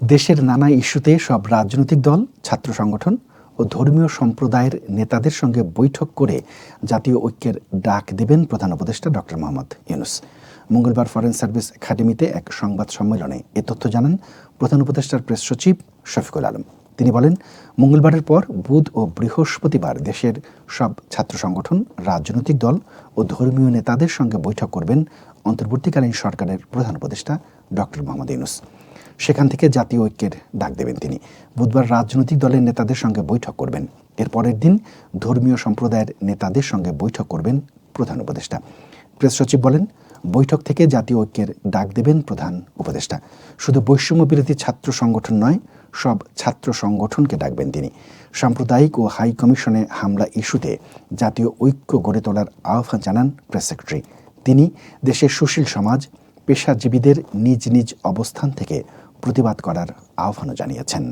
দেশের নানা ইস্যুতে সব রাজনৈতিক দল, ছাত্র সংগঠন ও ধর্মীয় সম্প্রদায়ের নেতাদের সঙ্গে বৈঠক করে জাতীয় ঐক্যের ডাক দেবেন প্রধান উপদেষ্টা ডক্টর মোহাম্মদ ইউনুস। মঙ্গলবার ফরেন সার্ভিস একাডেমিতে এক সংবাদ সম্মেলনে এ তথ্য জানান প্রধান উপদেষ্টার প্রেস সচিব শফিকুল আলম। তিনি বলেন, মঙ্গলবারের পর বুধ ও বৃহস্পতিবার দেশের সব ছাত্র সংগঠন, রাজনৈতিক দল ও ধর্মীয় নেতাদের সঙ্গে বৈঠক করবেন অন্তর্বর্তীকালীন সরকারের প্রধান উপদেষ্টা ডক্টর মোহাম্মদ ইউনুস। সেখান থেকে জাতীয় ঐক্যের ডাক দেবেন তিনি। বুধবার রাজনৈতিক দলের নেতাদের সঙ্গে বৈঠক করবেন। এর পরের দিন ধর্মীয় সম্প্রদায়ের নেতাদের সঙ্গে বৈঠক করবেন প্রধান উপদেষ্টা। প্রেস সচিব বলেন, বৈঠক থেকে জাতীয় ঐক্যের ডাক দেবেন প্রধান উপদেষ্টা। শুধু বৈষম্য বিরোধী ছাত্র সংগঠন নয়, সব ছাত্র সংগঠনকে ডাকবেন তিনি। সাম্প্রদায়িক ও হাই কমিশনে হামলা ইস্যুতে জাতীয় ঐক্য গড়ে তোলার আহ্বান জানান প্রেস সেক্রেটারি। তিনি দেশের সুশীল সমাজ পেশাজীবীদের নিজ নিজ অবস্থান থেকে প্রতিবাদ করার আহ্বানও জানিয়েছেন।